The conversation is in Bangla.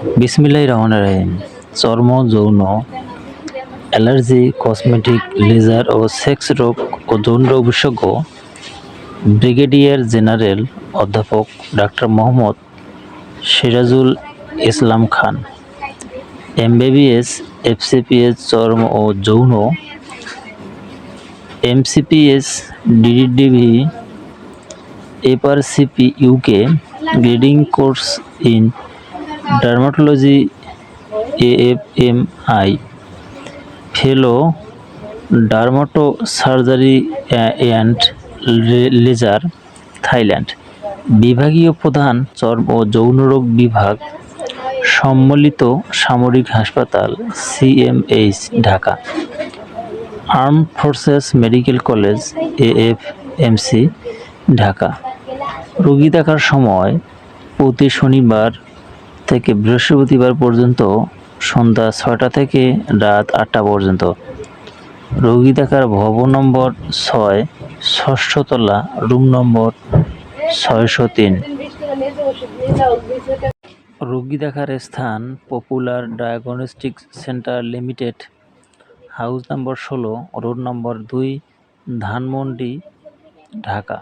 বিসমিল্লাহির রহমানির রহিম। চর্ম, যৌন, অ্যালার্জি, কসমেটিক, লেজার ও সেক্স রোগ ও যৌন রোগ বিশেষজ্ঞ ব্রিগেডিয়ার জেনারেল অধ্যাপক doctor Mohammad Sirajul Islam Khan. MBBS, FCPS, চর্ম ও যৌন, MCPS DDDV এপারসিপি UK grading course in dermatology AFMI fellow dermato surgery and laser Thailand বিভাগীয় প্রধান, চর্ম ও যৌনরোগ বিভাগ সম্মিলিত সামরিক হাসপাতাল CMH Dhaka. Armed forces medical college AFMC Dhaka. রোগী দেখার সময় প্রতি শনিবার থেকে বৃহস্পতিবার পর্যন্ত সন্ধ্যা ছয়টা থেকে রাত আটটা পর্যন্ত। রোগী দেখার ভবন নম্বর ছয় ষষ্ঠতলা রুম নম্বর ছয়শো তিন। রোগী দেখার স্থান popular diagnostic centre limited. House number ষোলো, রোড নম্বর দুই, ধানমন্ডি, ঢাকা।